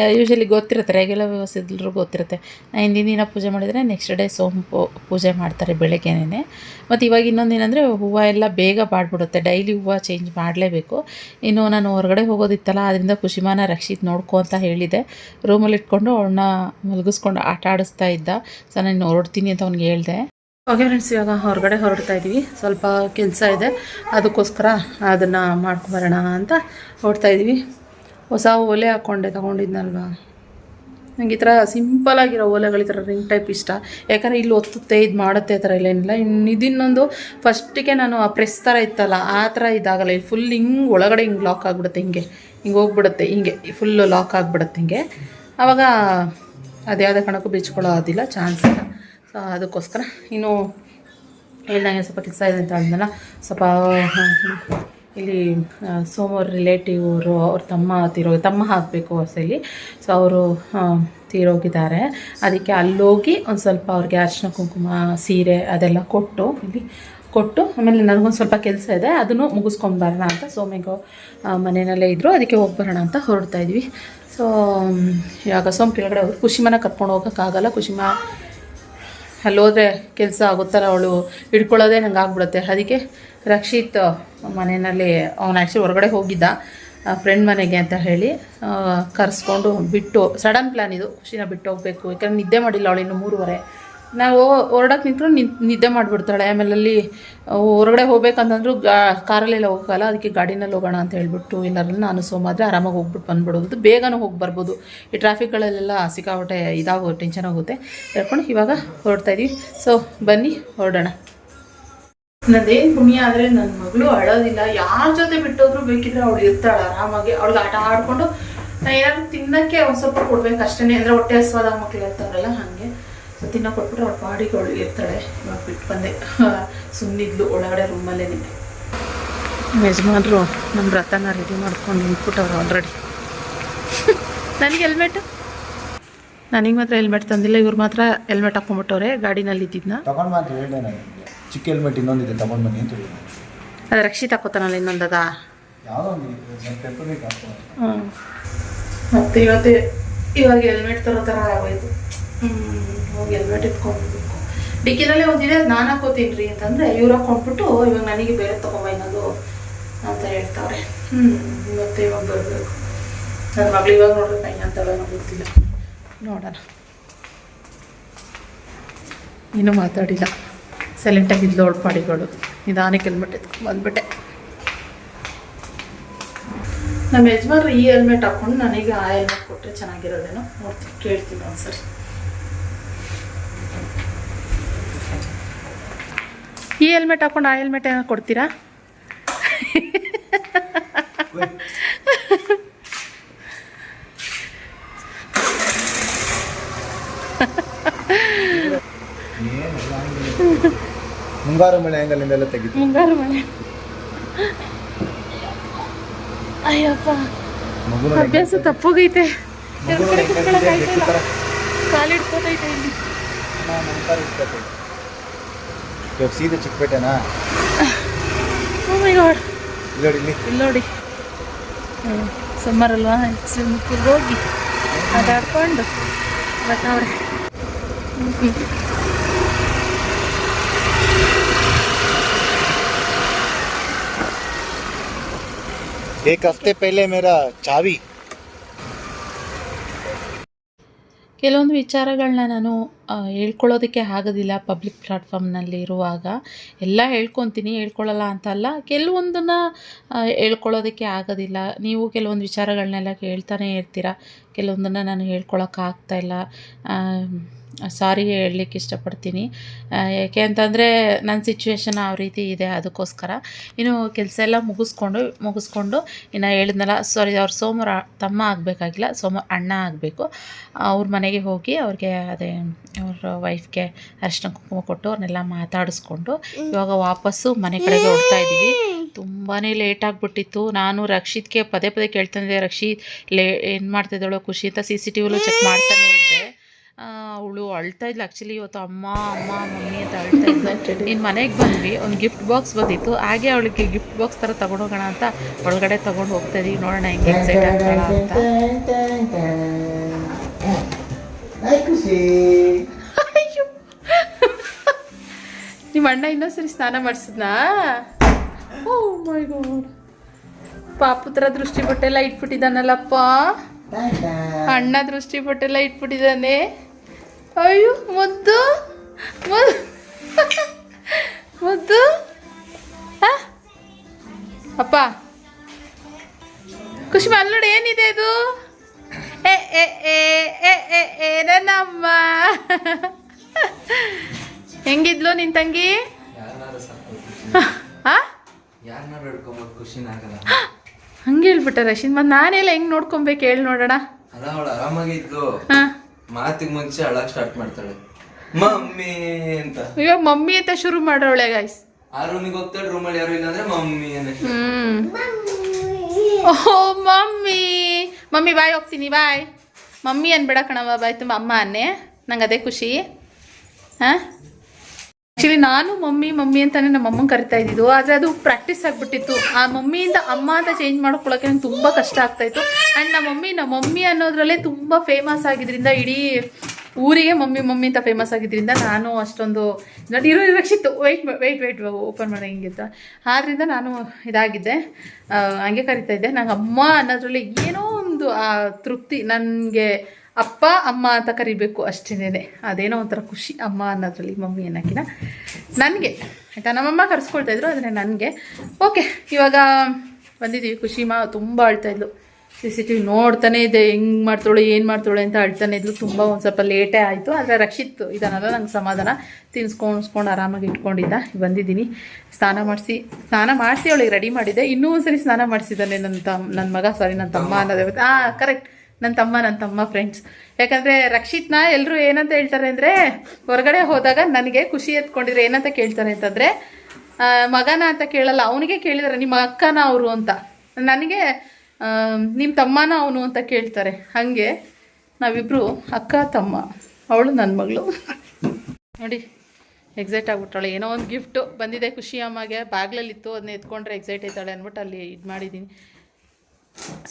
ಯೂಶಲಿ ಗೊತ್ತಿರುತ್ತೆ ರೆಗ್ಯುಲರ್ ವ್ಯವಸ್ಥೆದ್ರು ಗೊತ್ತಿರುತ್ತೆ. ನಾನು ಹಿಂದಿನ ದಿನ ಪೂಜೆ ಮಾಡಿದರೆ ನೆಕ್ಸ್ಟ್ ಡೇ ಸೋಮ್ ಪೂ- ಪೂಜೆ ಮಾಡ್ತಾರೆ ಬೆಳಗ್ಗೆನೇ ಮತ್ತು ಇವಾಗ ಇನ್ನೊಂದು ಏನಂದರೆ ಹೂವು ಎಲ್ಲ ಬೇಗ ಬಾಡ್ಬಿಡುತ್ತೆ. ಡೈಲಿ ಹೂವು ಚೇಂಜ್ ಮಾಡಲೇಬೇಕು. ಇನ್ನು ನಾನು ಹೊರಗಡೆ ಹೋಗೋದಿತ್ತಲ್ಲ ಅದರಿಂದ ಖುಷಿಮಾನ ರಕ್ಷಿತ್ ನೋಡ್ಕೊ ಅಂತ ಹೇಳಿದೆ. ರೂಮಲ್ಲಿ ಇಟ್ಕೊಂಡು ಅವಳನ್ನ ಮಲಗಿಸ್ಕೊಂಡು ಆಟ ಆಡಿಸ್ತಾ ಇದ್ದ. ಸೊ ನಾನು ಹೊರಡ್ತೀನಿ ಅಂತ ಅವ್ನಿಗೆ ಹೇಳಿದೆ. ಓಕೆ ಫ್ರೆಂಡ್ಸ್ ಇವಾಗ ಹೊರಗಡೆ ಹೊರಡ್ತಾ ಇದ್ದೀವಿ ಸ್ವಲ್ಪ ಕೆಲಸ ಇದೆ. ಅದಕ್ಕೋಸ್ಕರ ಅದನ್ನು ಮಾಡ್ಕೊಬರೋಣ ಅಂತ ಹೊರಡ್ತಾ ಇದ್ದೀವಿ ಹೊಸ ಓಲೆ ಹಾಕ್ಕೊಂಡೆ ತೊಗೊಂಡಿದ್ನಲ್ವಾ? ನಂಗೆ ಈ ಥರ ಸಿಂಪಲಾಗಿರೋ ಓಲೆಗಳು ಈ ಥರ ರಿಂಗ್ ಟೈಪ್ ಇಷ್ಟ. ಯಾಕಂದರೆ ಇಲ್ಲಿ ಒತ್ತುತ್ತೆ, ಇದು ಮಾಡುತ್ತೆ ಆ ಥರ ಇಲ್ಲ ಏನಿಲ್ಲ. ಇನ್ನು ಇದಿನ್ನೊಂದು ಫಸ್ಟಿಗೆ ನಾನು ಆ ಪ್ರೆಸ್ ಥರ ಇತ್ತಲ್ಲ, ಆ ಥರ ಇದಾಗಲ್ಲ. ಇಲ್ಲಿ ಫುಲ್ ಹಿಂಗೆ ಒಳಗಡೆ ಹಿಂಗೆ ಲಾಕ್ ಆಗಿಬಿಡುತ್ತೆ, ಹಿಂಗೆ. ಹಿಂಗೆ ಹೋಗ್ಬಿಡುತ್ತೆ, ಹಿಂಗೆ. ಫುಲ್ಲು ಲಾಕ್ ಆಗಿಬಿಡುತ್ತೆ, ಹಿಂಗೆ. ಆವಾಗ ಅದ್ಯಾವುದೇ ಕಾರಣಕ್ಕೂ ಬಿಚ್ಕೊಳ್ಳೋದಿಲ್ಲ ಚಾನ್ಸ್ ಇಲ್ಲ. ಸೊ ಅದಕ್ಕೋಸ್ಕರ ಇನ್ನು ಹೇಳ್ದಂಗೆ ಸ್ವಲ್ಪ ಕೆಲಸ ಇದೆ ಅಂತ ಅಂದಲ್ಲ ಸ್ವಲ್ಪ ಇಲ್ಲಿ ಸೋಮವಾರ ರಿಲೇಟಿವ್ ಅವರು ಅವ್ರ ತಮ್ಮ ತೀರೋ ತಮ್ಮ ಹಾಕಬೇಕು ಹೊಸಲಿ. ಸೊ ಅವರು ತೀರೋಗಿದ್ದಾರೆ. ಅದಕ್ಕೆ ಅಲ್ಲೋಗಿ ಒಂದು ಸ್ವಲ್ಪ ಅವ್ರಿಗೆ ಅರಿಶಿನ, ಕುಂಕುಮ, ಸೀರೆ ಅದೆಲ್ಲ ಕೊಟ್ಟು ಇಲ್ಲಿ ಕೊಟ್ಟು ಆಮೇಲೆ ನನಗೊಂದು ಸ್ವಲ್ಪ ಕೆಲಸ ಇದೆ, ಅದನ್ನು ಮುಗಿಸ್ಕೊಂಡು ಬರೋಣ ಅಂತ ಸೋಮೆಗೋ ಮನೆಯಲ್ಲೇ ಇದ್ದರು ಅದಕ್ಕೆ ಹೋಗಿ ಬರೋಣ ಅಂತ ಹೊರಡ್ತಾ ಇದ್ವಿ. ಸೊ ಇವಾಗ ಸೋಮ್ ಕೆಳಗಡೆ ಹೋಗಿ ಖುಷಿಮನ ಕರ್ಕೊಂಡು ಹೋಗೋಕ್ಕಾಗಲ್ಲ. ಖುಷಿಮ ಅಲ್ಲಿ ಹೋದರೆ ಕೆಲಸ ಆಗುತ್ತಲ್ಲ ಅವಳು ಹಿಡ್ಕೊಳ್ಳೋದೇ ನಂಗೆ ಆಗ್ಬಿಡುತ್ತೆ. ಅದಕ್ಕೆ ರಕ್ಷಿತ್ ಮನೆಯಲ್ಲಿ ಅವನು ಆ್ಯಕ್ಚುಲಿ ಹೊರಗಡೆ ಹೋಗಿದ್ದ ಫ್ರೆಂಡ್ ಮನೆಗೆ ಅಂತ ಹೇಳಿ ಕರೆಸ್ಕೊಂಡು ಬಿಟ್ಟು ಸಡನ್ ಪ್ಲ್ಯಾನ್ ಇದು, ಖುಷಿನ ಬಿಟ್ಟು ಹೋಗಬೇಕು. ಯಾಕಂದ್ರೆ ನಿದ್ದೆ ಮಾಡಿಲ್ಲ ಅವಳು ಇನ್ನು ಮೂರುವರೆ. ನಾವು ಹೊರಡಕ್ಕೆ ನಿಂತರು ನಿದ್ದೆ ಮಾಡಿಬಿಡ್ತಾಳೆ. ಆಮೇಲೆ ಅಲ್ಲಿ ಹೊರಗಡೆ ಹೋಗ್ಬೇಕಂತಂದ್ರು ಗಾ, ಕಾರಲ್ಲೆಲ್ಲ ಹೋಗೋಕ್ಕಲ್ಲ ಅದಕ್ಕೆ ಗಾಡಿನಲ್ಲಿ ಹೋಗೋಣ ಅಂತ ಹೇಳ್ಬಿಟ್ಟು ಇಲ್ಲರಲ್ಲಿ ನಾನು ಸೋಮಾದ್ರೆ ಆರಾಮಾಗಿ ಹೋಗ್ಬಿಟ್ಟು ಬಂದ್ಬಿಡೋದು. ಬೇಗನೂ ಹೋಗಿ ಬರ್ಬೋದು. ಈ ಟ್ರಾಫಿಕ್ಗಳಲ್ಲೆಲ್ಲ ಸಿಕ್ಕಾಪಟ್ಟೆ ಇದಾಗೋ ಟೆನ್ಷನ್ ಆಗುತ್ತೆ. ಹೇಳ್ಕೊಂಡು ಇವಾಗ ಹೊರಡ್ತಾ ಇದ್ದೀವಿ ಸೊ ಬನ್ನಿ, ಹೊರಡೋಣ. ನಂದೇನು ಪುಣ್ಯ ಆದರೆ ನನ್ನ ಮಗಳು ಅಳೋದಿಲ್ಲ. ಯಾರ ಜೊತೆ ಬಿಟ್ಟೋದ್ರು ಬೇಕಿದ್ರೆ ಅವಳು ಇರ್ತಾಳೆ ಆರಾಮಾಗಿ. ಅವಳಿಗೆ ಆಟ ಆಡ್ಕೊಂಡು ಏನಾದ್ರು ತಿನ್ನಕ್ಕೆ ಒಂದು ಸ್ವಲ್ಪ ಕೊಡ್ಬೇಕು ಅಷ್ಟೇ ಅಂದರೆ ಹೊಟ್ಟೆ ಹಸ್ವಾದ ಮಕ್ಳು ಇರ್ತಾರಲ್ಲ ಹಾಗೆ. ತಿನ್ನೋ ಕೊಟ್ಬಿಟ್ರೆ ಅವ್ರ ಪಾಡಿಗೆ ಅವಳು ಇರ್ತಾಳೆ ಇವಾಗ ಬಿಟ್ಟು ಬಂದೆ. ಸುಮ್ಮನಿದ್ಲು ಒಳಗಡೆ ರೂಮಲ್ಲೇ ನಿನ್ನೆ ಯಜಮಾನರು ನಮ್ಮ ವ್ರತನ ರೆಡಿ ಮಾಡ್ಕೊಂಡು ನಿಂತ್ಬಿಟ್ಟವ್ರು ಆಲ್ರೆಡಿ ನನಗೆ ಹೆಲ್ಮೆಟ್ ನನಗೆ ಮಾತ್ರ ಹೆಲ್ಮೆಟ್ ತಂದಿಲ್ಲ. ಇವ್ರು ಮಾತ್ರ ಹೆಲ್ಮೆಟ್ ಹಾಕೊಂಡ್ಬಿಟ್ಟವ್ರೆ. ಗಾಡಿನಲ್ಲಿ ಇದ್ದಿದ್ನ. ಚಿಕ್ಕ ಹೆಲ್ಮೆಟ್ ಇನ್ನೊಂದಿದೆ. ತಗೊಂಡು ಬನ್ನಿ ಅಂತ ಅದು ರಕ್ಷಿತ್ ಹಾಕೋತಾನಲ್ಲ ಇನ್ನೊಂದದ ಮತ್ತೆ ಇವತ್ತು ಇವಾಗ ಹೆಲ್ಮೆಟ್ ತರೋ ಥರ ಆಗೋಯ್ತು. ಹ್ಞೂ ಹೋಗಿ ಹೆಲ್ಮೆಟ್ ಇಟ್ಕೊಂಡ್ಬಿಡ್ಬೇಕು ಡಿಕ್ಕಿನಲ್ಲೇ ಒಂದಿದೆ ಅದು ನಾನು ಹಾಕೋತೀನಿ ರೀ ಅಂತಂದರೆ ಇವ್ರು ಹಾಕೊಂಡ್ಬಿಟ್ಟು, ಇವಾಗ ನನಗೆ ಬೇರೆ ತೊಗೊಂಬ ಇನ್ನೊಂದು ಅಂತ ಹೇಳ್ತಾವ್ರೆ. ಹ್ಞೂ ಮತ್ತೆ ಇವಾಗ ಬರಬೇಕು. ನನ್ನ ಮಗಳು ಇವಾಗ ನೋಡ್ರಿ ಕೈ ಅಂತಲ್ಲ ಗೊತ್ತಿಲ್ಲ. ನೋಡೋಣ. ಇನ್ನೂ ಮಾತಾಡಿಲ್ಲ. ಸೈಲೆಂಟಾಗಿದ್ಲು ಪಾಡಿಗಳು. ನಿಧಾನಕ್ಕೆ ಹೆಲ್ಮೆಟ್ ಎತ್ಕೊಂಡು ಬಂದ್ಬಿಟ್ಟೆ. ನಮ್ಮ ಯಜಮಾನ್ರು ಈ ಹೆಲ್ಮೆಟ್ ಹಾಕೊಂಡು ನನಗೆ ಆ ಹೆಲ್ಮೆಟ್ ಕೊಟ್ಟರೆ ಚೆನ್ನಾಗಿರೋದೇನೋ ನೋಡ್ತೀನಿ, ಕೇಳ್ತೀನಿ ಒಂದ್ಸರಿ. ಈ ಹೆಲ್ಮೆಟ್ ಹಾಕೊಂಡು ಆ ಹೆಲ್ಮೆಟ್ ಏನೋ ಕೊಡ್ತೀರಾ? ಮುಂಗಾರು ಮಳೆ ಆ್ಯಂಗಲಿಂದೆಲ್ಲ ತೆಗಿತು ಮುಂಗಾರು ಮಳೆ. ಅಯ್ಯಪ್ಪ. ಅಭ್ಯಾಸ ತಪ್ಪೋಗೈತೆ. ಕಾಲಿಡ್ಕೋತೈತೆ ಇಲ್ಲಿ. ನಾನು ಮುಂಗಾರು ಕಾಲಿಡ್ಕೋತೈತೆ ಇಲ್ಲಿ ನಾನು ನಮ್ಮ ಥರ ಇಟ್ಕೊತೆ ಇವಾಗ ಸೀದಾ ಚಿಕ್ಕಪೇಟೆನಾ ಓ ಮೈ ಗಾಡ್ ಇಲ್ಲಿ ನೋಡಿ ಇಲ್ಲಿ ಇಲ್ಲಿ ನೋಡಿ ಸಮ್ಮರ್ ಅಲ್ವಾ ಸ್ವಿಮ್ಮಿಂಗ್ ಪೂಲ್ಗೆ ಹೋಗಿ ಆಟಾಡ್ಕೊಂಡು ಬರ್ತಾವ್ರೆ एक हफ्ते पहले मेरा चावी ಕೆಲವೊಂದು ವಿಚಾರಗಳನ್ನ ನಾನು ಹೇಳ್ಕೊಳ್ಳೋದಕ್ಕೆ ಆಗೋದಿಲ್ಲ ಪಬ್ಲಿಕ್ ಪ್ಲ್ಯಾಟ್ಫಾರ್ಮ್ನಲ್ಲಿ ಇರುವಾಗ. ಎಲ್ಲ ಹೇಳ್ಕೊತೀನಿ, ಹೇಳ್ಕೊಳ್ಳಲ್ಲ ಅಂತ ಅಲ್ಲ, ಕೆಲವೊಂದನ್ನು ಹೇಳ್ಕೊಳ್ಳೋದಕ್ಕೆ ಆಗೋದಿಲ್ಲ. ನೀವು ಕೆಲವೊಂದು ವಿಚಾರಗಳನ್ನೆಲ್ಲ ಕೇಳ್ತಾನೆ ಇರ್ತೀರ? ಕೆಲವೊಂದನ್ನು ನಾನು ಹೇಳ್ಕೊಳಕ್ಕಾಗ್ತಾಯಿಲ್ಲ ಸಾರಿ ಹೇಳಲಿಕ್ಕೆ ಇಷ್ಟಪಡ್ತೀನಿ. ಯಾಕೆ ಅಂತಂದರೆ ನನ್ನ ಸಿಚುವೇಶನ್ ಆ ರೀತಿ ಇದೆ ಅದಕ್ಕೋಸ್ಕರ. ಇನ್ನು ಕೆಲಸ ಎಲ್ಲ ಮುಗಿಸ್ಕೊಂಡು ಮುಗಿಸ್ಕೊಂಡು ಇನ್ನು ಹೇಳಿದ್ನಲ್ಲ ಸಾರಿ ಅವ್ರು ಸೋಮವಾರ ತಮ್ಮ ಆಗಬೇಕಾಗಿಲ್ಲ, ಸೋಮವಾರ ಅಣ್ಣ ಆಗಬೇಕು. ಅವ್ರ ಮನೆಗೆ ಹೋಗಿ ಅವ್ರಿಗೆ ಅದೇ ಅವ್ರ ವೈಫ್ಗೆ ಅರಿಶಿನ ಕುಂಕುಮ ಕೊಟ್ಟು ಅವ್ರನ್ನೆಲ್ಲ ಮಾತಾಡಿಸ್ಕೊಂಡು ಇವಾಗ ವಾಪಸ್ಸು ಮನೆ ಕಡೆಗೆ ಹೋಗ್ತಾ ಇದ್ದೀವಿ. ತುಂಬಾ ಲೇಟ್ ಆಗಿಬಿಟ್ಟಿತ್ತು. ನಾನು ರಕ್ಷಿತ್ಗೆ ಪದೇ ಪದೇ ಕೇಳ್ತಾನಿದ್ದೆ ರಕ್ಷಿತ್, ಲೇ, ಏನು ಮಾಡ್ತಿದ್ದಾಳೋ ಖುಷಿ ಅಂತ ಸಿ ಸಿ ಟಿ ವಿಲು ಚೆಕ್ ಮಾಡ್ತಾನೆ ಇದ್ದೆ. ಅವಳು ಅಳ್ತಾ ಇದ್ಲು. ಆ್ಯಕ್ಚುಲಿ ಇವತ್ತು ಅಮ್ಮ ಅಮ್ಮ, ಮಮ್ಮಿ ಅಂತ ಅಳ್ತಾ ನೀನು ಮನೆಗೆ ಬಂದ್ವಿ. ಒಂದು ಗಿಫ್ಟ್ ಬಾಕ್ಸ್ ಬಂದಿತ್ತು. ಹಾಗೆ ಅವಳಿಗೆ ಗಿಫ್ಟ್ ಬಾಕ್ಸ್ ಥರ ಹೋಗೋಣ ಅಂತ ಒಳಗಡೆ ತೊಗೊಂಡು ಹೋಗ್ತಾ ಇದೀವಿ. ನೋಡೋಣ ಹೆಂಗೆ ಎಕ್ಸೈಟ್ ಆಗ್ತಾಳ ಅಂತ. ನಿಮ್ಮ ಅಣ್ಣ ಇನ್ನೊಂದ್ಸರಿ ಸ್ನಾನ ಮಾಡಿಸಿದ್ನಾ? ಓ ಮೈ ದೃಷ್ಟಿ ಇಟ್ಬಿಟ್ಟಿದ್ದಾನಲ್ಲಪ್ಪ. ಅಣ್ಣ ದೃಷ್ಟಿ ಬಟ್ಟೆಲ್ಲ ಇಟ್ಬಿಟ್ಟಿದ್ದಾನೆ. ಅಯ್ಯೋ ಮುದ್ದು. ಮುದ್ದು? ಅಪ್ಪ. ಖುಷಿ ಅಲ್ಲಿ ನೋಡಿ ಏನಿದೆ ಇದು? ಏ ಏ ಏ ಏ ಏ ನನ್ನಮ್ಮ ಹೆಂಗಿದ್ಲು ನಿನ್ ತಂಗಿ? ಹಂಗ ಹೇಳ್ಬಿಟ್ಟ ರಶೀದ್ ಮತ್ತೆ ನಾನೆಲ್ಲ ಹೆಂಗ್ ನೋಡ್ಕೊಬೇಕು ಹೇಳಿ ನೋಡೋಣ. ಅವಳು ಆರಾಮಾಗಿದ್ಲು. ಮಾತಿಗೆ ಮುಂಚೆ ಅಳಕ್ ಸ್ಟಾರ್ಟ್ ಮಾಡ್ತಾಳೆ. ಮಮ್ಮಿ ಅಂತ. ಇವಾಗ ಮಮ್ಮಿ ಅಂತ ಶುರು ಮಾಡೋಳೆ ಗಾಯ್ಸ್ ಆ ರೂಮಿಗೆ ಹೋಗ್ತಾಳೆ ರೂಮಲ್ಲಿ ಯಾರು ಇಲ್ಲ ಅಂದ್ರೆ ಮಮ್ಮಿ ಅಂತ ಹ್ಮ್. ಓಹೋ ಮಮ್ಮಿ. ಮಮ್ಮಿ ಬಾಯ್ ಹೋಗ್ತೀನಿ ಬಾಯ್ ಮಮ್ಮಿ ಅನ್ಬೇಡ ಕಣವ ಬಾಯ್ ತುಂಬ ಅಮ್ಮ ಅನ್ನೆ. ನಂಗೆ ಅದೇ ಖುಷಿ. ಹಾಂ? ಆ್ಯಕ್ಚುಲಿ ನಾನು ಮಮ್ಮಿ ಮಮ್ಮಿ ಅಂತಾನೆ ನಮ್ಮ ಅಮ್ಮನ ಕರಿತಾ ಇದ್ದಿದ್ದು. ಆದರೆ ಅದು ಪ್ರಾಕ್ಟೀಸ್ ಆಗಿಬಿಟ್ಟಿತ್ತು. ಆ ಮಮ್ಮಿಯಿಂದ ಅಮ್ಮ ಅಂತ ಚೇಂಜ್ ಮಾಡ್ಕೊಳ್ಳೋಕೆ ನಂಗೆ ತುಂಬ ಕಷ್ಟ ಆಗ್ತಾಯಿತ್ತು ಆ್ಯಂಡ್ ನಮ್ಮ ಮಮ್ಮಿ ನಮ್ಮ ಮಮ್ಮಿ ಅನ್ನೋದ್ರಲ್ಲೇ ತುಂಬ ಫೇಮಸ್ ಆಗಿದ್ದರಿಂದ ಇಡೀ ಊರಿಗೆ ಮಮ್ಮಿ ಮಮ್ಮಿ ಅಂತ ಫೇಮಸ್ ಆಗಿದ್ದರಿಂದ ನಾನು ಅಷ್ಟೊಂದು ಇರೋ ರಕ್ಷಿತ್ತು ವೆಯ್ಟ್ ವೆಯ್ಟ್ ವೆಯ್ಟ್ ಓಪನ್ ಮಾಡಿ ಹಿಂಗಿತ್ತು ಆದ್ರಿಂದ ನಾನು ಇದಾಗಿದ್ದೆ. ಹಂಗೆ ಕರಿತಾ ಇದ್ದೆ. ನಂಗೆ ಅಮ್ಮ ಅನ್ನೋದ್ರಲ್ಲಿ ಏನೋ ಒಂದು, ಆ, ತೃಪ್ತಿ. ನನಗೆ ಅಪ್ಪ, ಅಮ್ಮ ಅಂತ ಕರಿಬೇಕು ಅಷ್ಟೇನೆ ಅದೇನೋ ಒಂಥರ ಖುಷಿ, ಅಮ್ಮ ಅನ್ನೋದ್ರಲ್ಲಿ ಮಮ್ಮಿ ಅನ್ನಕಿನ ನನಗೆ, ಆಯಿತಾ? ನಮ್ಮಮ್ಮ ಕರೆಸ್ಕೊಳ್ತಾ ಇದ್ರು, ಆದರೆ ನನಗೆ. ಓಕೆ ಇವಾಗ ಬಂದಿದ್ದೀವಿ ಖುಷಿ ಮಾ, ತುಂಬ ಅಳ್ತಾಯಿದ್ಲು ಸಿ ಸಿ ಟಿ ವಿ ನೋಡ್ತಾನೆ ಇದೆ ಹೆಂಗೆ ಮಾಡ್ತಾಳೆ, ಏನು ಮಾಡ್ತಾಳೆ ಅಂತ ಅಳ್ತಾನೆ ಇದ್ಲು. ತುಂಬ ಒಂದು ಸ್ವಲ್ಪ ಲೇಟೇ ಆಯಿತು. ಆದರೆ ರಕ್ಷಿತ್ ಇದನ್ನೆಲ್ಲ ನಂಗೆ ಸಮಾಧಾನ. ತಿನ್ಸ್ಕೊಂಡ್ಸ್ಕೊಂಡು ಆರಾಮಾಗಿ ಇಟ್ಕೊಂಡಿದ್ದ. ಬಂದಿದ್ದೀನಿ. ಸ್ನಾನ ಮಾಡಿಸಿ ಸ್ನಾನ ಮಾಡಿಸಿ ಅವಳಿಗೆ ರೆಡಿ ಮಾಡಿದ್ದೆ. ಇನ್ನೂ ಒಂದ್ಸರಿ ಸ್ನಾನ ಮಾಡಿಸಿದ್ದಾನೆ ನನ್ನ ತಮ್ಮ ನನ್ನ ಮಗ ಸಾರಿ ನನ್ನ ತಮ್ಮ ಅನ್ನೋದೇ. ಹಾಂ ಕರೆಕ್ಟ್ ನನ್ನ ತಮ್ಮ ನನ್ನ ತಮ್ಮ ಫ್ರೆಂಡ್ಸ್ ಯಾಕಂದರೆ ರಕ್ಷಿತ್ನ ಎಲ್ಲರೂ ಏನಂತ ಹೇಳ್ತಾರೆ ಅಂದರೆ, ಹೊರಗಡೆ ಹೋದಾಗ ನನಗೆ ಖುಷಿ ಎತ್ಕೊಂಡಿದ್ರೆ ಏನಂತ ಕೇಳ್ತಾರೆ ಅಂತಂದರೆ ಮಗನ ಅಂತ ಕೇಳಲ್ಲ, ಅವನಿಗೆ ಕೇಳಿದಾರೆ, ನಿಮ್ಮ ಅಕ್ಕನ ಅವರು ಅಂತ. ನನಗೆ ನಿಮ್ಮ ತಮ್ಮನ ಅವನು ಅಂತ ಕೇಳ್ತಾರೆ. ಹಾಗೆ ನಾವಿಬ್ಬರು ಅಕ್ಕ, ತಮ್ಮ, ಅವಳು ನನ್ನ ಮಗಳು. ನೋಡಿ ಎಕ್ಸೈಟ್ ಆಗ್ಬಿಟ್ಟಾಳೆ. ಏನೋ ಒಂದು ಗಿಫ್ಟು ಬಂದಿದೆ, ಖುಷಿ ಅಮ್ಮಗೆ ಬಾಗ್ಲಲ್ಲಿತ್ತು ಅದನ್ನ ಎತ್ಕೊಂಡ್ರೆ ಎಕ್ಸೈಟ್ ಆಯ್ತಾಳೆ ಅಂದ್ಬಿಟ್ಟು ಅಲ್ಲಿ ಇದು ಮಾಡಿದ್ದೀನಿ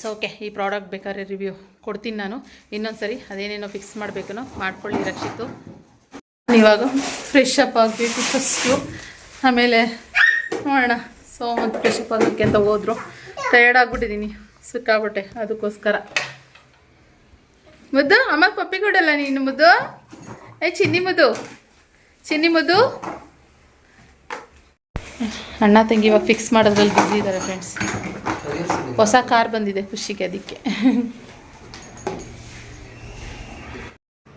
ಸೊ ಓಕೆ ಈ ಪ್ರಾಡಕ್ಟ್ ಬೇಕಾದ್ರೆ ರಿವ್ಯೂ ಕೊಡ್ತೀನಿ ನಾನು. ಇನ್ನೊಂದು ಸರಿ ಅದೇನೇನೋ ಫಿಕ್ಸ್ ಮಾಡಬೇಕೇನೋ ಮಾಡ್ಕೊಳ್ಳಿ ರಕ್ಷಿತು. ಇವಾಗ ಫ್ರೆಶ್ ಅಪ್ ಆಗಬೇಕು ಫಸ್ಟು ಆಮೇಲೆ ನೋಡೋಣ ಸೊ ಮತ್ತು ಫ್ರೆಶ್ ಅಪ್ ಆಗೋಕ್ಕೆ ಅಂತ ಹೋದ್ರು. ಟಯರ್ಡ್ ಆಗಿಬಿಟ್ಟಿದ್ದೀನಿ ಸಿಕ್ಕಾಬಿಟ್ಟೆ ಅದಕ್ಕೋಸ್ಕರ. ಮುದ್ದು, ಅಮ್ಮ ಪಪ್ಪಿ ಕೊಡಲ್ಲ ನೀನು ಮುದ್ದು? ಏ, ಚಿನ್ನಿ ಮುದ್ದು. ಚಿನ್ನಿ ಮುದ್ದು. ಅಣ್ಣ ತಂಗಿ ಇವಾಗ ಫಿಕ್ಸ್ ಮಾಡೋದ್ರಲ್ಲಿ ಬಿಸಿ ಇದ್ದಾರೆ ಫ್ರೆಂಡ್ಸ್ ಹೊಸ ಕಾರ್ ಬಂದಿದೆ ಖುಷಿಗೆ ಅದಕ್ಕೆ.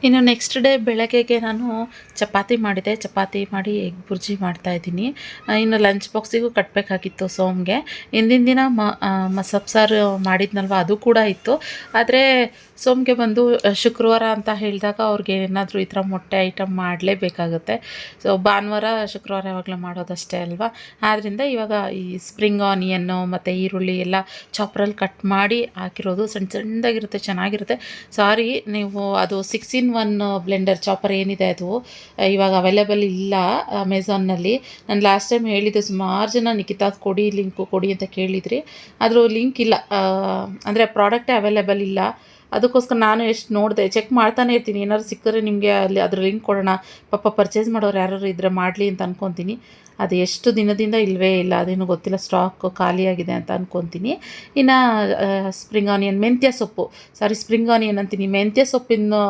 ಇನ್ನು ನೆಕ್ಸ್ಟ್ ಡೇ ಬೆಳಗ್ಗೆಗೆ ನಾನು ಚಪಾತಿ ಮಾಡಿದೆ. ಚಪಾತಿ ಮಾಡಿ ಎಗ್ ಬುರ್ಜಿ ಮಾಡ್ತಾಯಿದ್ದೀನಿ ಇನ್ನು ಲಂಚ್ ಬಾಕ್ಸಿಗೂ ಕಟ್ಟಬೇಕಾಗಿತ್ತು ಸೋಮ್ಗೆ. ಹಿಂದಿನ ದಿನ ಮ ಸಾರು ಮಾಡಿದ್ನಲ್ವ, ಅದು ಕೂಡ ಇತ್ತು. ಆದರೆ ಸೋಮ್ಗೆ ಬಂದು ಶುಕ್ರವಾರ ಅಂತ ಹೇಳಿದಾಗ ಅವ್ರಿಗೆ ಏನಾದರೂ ಈ ಥರ ಮೊಟ್ಟೆ ಐಟಮ್ ಮಾಡಲೇಬೇಕಾಗುತ್ತೆ. ಸೊ ಭಾನುವಾರ, ಶುಕ್ರವಾರ ಯಾವಾಗಲೂ ಮಾಡೋದಷ್ಟೇ ಅಲ್ವಾ? ಆದ್ದರಿಂದ ಇವಾಗ ಈ ಸ್ಪ್ರಿಂಗ್ ಆನಿಯನ್ನು ಮತ್ತು ಈರುಳ್ಳಿ ಎಲ್ಲ ಚಾಪ್ರಲ್ಲಿ ಕಟ್ ಮಾಡಿ ಹಾಕಿರೋದು ಸಣ್ಣ ಸಣ್ಣದಾಗಿರುತ್ತೆ, ಚೆನ್ನಾಗಿರುತ್ತೆ. ಸಾರಿ ನೀವು ಅದು six in one blender, chopper ಏನಿದೆ ಅದು ಇವಾಗ ಅವೈಲೇಬಲ್ ಇಲ್ಲ ಅಮೆಝಾನ್ನಲ್ಲಿ ನಾನು ಲಾಸ್ಟ್ ಟೈಮ್ ಹೇಳಿದ್ದೆ ಸುಮಾರು ಜನ ನಿಖಿತಾದ್ ಕೊಡಿ ಲಿಂಕು ಕೊಡಿ ಅಂತ ಕೇಳಿದ್ರಿ. ಆದರೂ ಲಿಂಕ್ ಇಲ್ಲ ಅಂದರೆ ಪ್ರಾಡಕ್ಟೇ ಅವೈಲೇಬಲ್ ಇಲ್ಲ. ಅದಕ್ಕೋಸ್ಕರ ನಾನು ಎಷ್ಟು ನೋಡಿದೆ ಚೆಕ್ ಮಾಡ್ತಾನೆ ಇರ್ತೀನಿ. ಏನಾದ್ರು ಸಿಕ್ಕರೆ ನಿಮಗೆ ಅಲ್ಲಿ ಅದ್ರ ಲಿಂಕ್ ಕೊಡೋಣ. ಪಾಪ ಪರ್ಚೇಸ್ ಮಾಡೋರು ಯಾರು ಇದ್ರೆ ಮಾಡಲಿ ಅಂತ ಅನ್ಕೊತೀನಿ. ಅದು ಎಷ್ಟು ದಿನದಿಂದ ಇಲ್ಲವೇ ಇಲ್ಲ, ಅದೇನು ಗೊತ್ತಿಲ್ಲ ಸ್ಟಾಕ್ ಖಾಲಿಯಾಗಿದೆ ಅಂತ ಅಂದ್ಕೊತೀನಿ ಇನ್ನು ಸ್ಪ್ರಿಂಗ್ ಆನಿಯನ್ ಮೆಂತ್ಯ ಸೊಪ್ಪು. ಸಾರಿ ಸ್ಪ್ರಿಂಗ್ ಆನಿಯನ್ ಅಂತೀನಿ. ಮೆಂತ್ಯ ಸೊಪ್ಪಿನ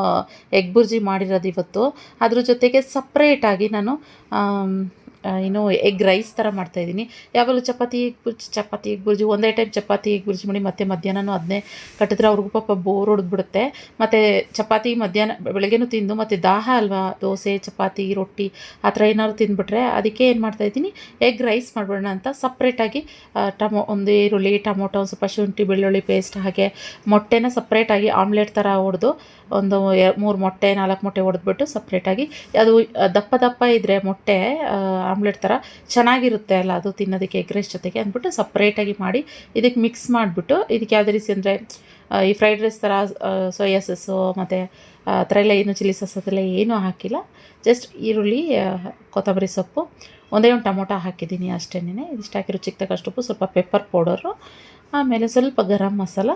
ಎಗ್ ಬುರ್ಜಿ ಮಾಡಿರೋದು ಇವತ್ತು. ಅದ್ರ ಜೊತೆಗೆ ಸಪ್ರೇಟಾಗಿ ನಾನು ಏನು ಎಗ್ ರೈಸ್ ಥರ ಮಾಡ್ತಾಯಿದ್ದೀನಿ ಯಾವಾಗಲೂ ಚಪಾತಿ, ಬುರ್ಜಿ ಚಪಾತಿ, ಬುರ್ಜಿ, ಒಂದೇ ಟೈಮ್ ಚಪಾತಿ, ಬುರ್ಜಿ ಮಾಡಿ ಮತ್ತೆ ಮಧ್ಯಾಹ್ನನೂ ಅದನ್ನೇ ಕಟ್ಟಿದ್ರೆ ಅವ್ರಿಗೂ ಪಾಪ ಬೋರ್ ಹೊಡೆದ್ಬಿಡುತ್ತೆ. ಮತ್ತು ಚಪಾತಿ ಮಧ್ಯಾಹ್ನ, ಬೆಳಗ್ಗೆನೂ ತಿಂದು ಮತ್ತು ದಾಹ ಅಲ್ವಾ? ದೋಸೆ, ಚಪಾತಿ, ರೊಟ್ಟಿ, ಆ ಥರ ಏನಾದ್ರು ತಿಂದ್ಬಿಟ್ರೆ ಅದಕ್ಕೆ ಏನು ಮಾಡ್ತಾಯಿದ್ದೀನಿ ಎಗ್ ರೈಸ್ ಮಾಡ್ಬಿಡೋಣ ಅಂತ ಸಪ್ರೇಟಾಗಿ ಟಮೊ, ಒಂದು ಈರುಳ್ಳಿ, ಟೊಮೊಟೊ, ಒಂದು ಸ್ವಲ್ಪ ಶುಂಠಿ, ಬೆಳ್ಳುಳ್ಳಿ ಪೇಸ್ಟ್ ಹಾಗೆ ಮೊಟ್ಟೆನ ಸಪ್ರೇಟಾಗಿ ಆಮ್ಲೆಟ್ ಥರ ಹೊಡೆದು ಒಂದು ಮೂರು ಮೊಟ್ಟೆ, ನಾಲ್ಕು ಮೊಟ್ಟೆ ಹೊಡೆದ್ಬಿಟ್ಟು ಸಪ್ರೇಟಾಗಿ ಅದು ದಪ್ಪ ದಪ್ಪ ಇದ್ದರೆ ಮೊಟ್ಟೆ ಆಮ್ಲೆಟ್ ಥರ ಚೆನ್ನಾಗಿರುತ್ತೆ ಅಲ್ಲ, ಅದು ತಿನ್ನೋದಕ್ಕೆ ಎಗ್ ರೈಸ್ ಜೊತೆಗೆ ಅಂದ್ಬಿಟ್ಟು ಸಪ್ರೇಟಾಗಿ ಮಾಡಿ ಇದಕ್ಕೆ ಮಿಕ್ಸ್ ಮಾಡಿಬಿಟ್ಟು ಇದಕ್ಕೆ ಯಾವುದೇ ರೀತಿ ಅಂದರೆ ಈ ಫ್ರೈಡ್ ರೈಸ್ ಥರ ಸೋಯಾ ಸಸ್ಸು ಮತ್ತು, ಆ ಥರ ಎಲ್ಲ ಏನು ಚಿಲ್ಲಿ ಸಾಸ್ ಅದೆಲ್ಲ ಏನೂ ಹಾಕಿಲ್ಲ. ಜಸ್ಟ್ ಈರುಳ್ಳಿ ಕೊತ್ತಂಬರಿ ಸೊಪ್ಪು, ಒಂದೇ ಒಂದು ಟೊಮೊಟೊ ಹಾಕಿದ್ದೀನಿ ಅಷ್ಟೇನೆ ಇದಿಷ್ಟು ಹಾಕಿ ರುಚಿಗೆ ತಕ್ಕಷ್ಟು ಸ್ವಲ್ಪ ಪೆಪ್ಪರ್ ಪೌಡರು ಆಮೇಲೆ ಸ್ವಲ್ಪ ಗರಂ ಮಸಾಲ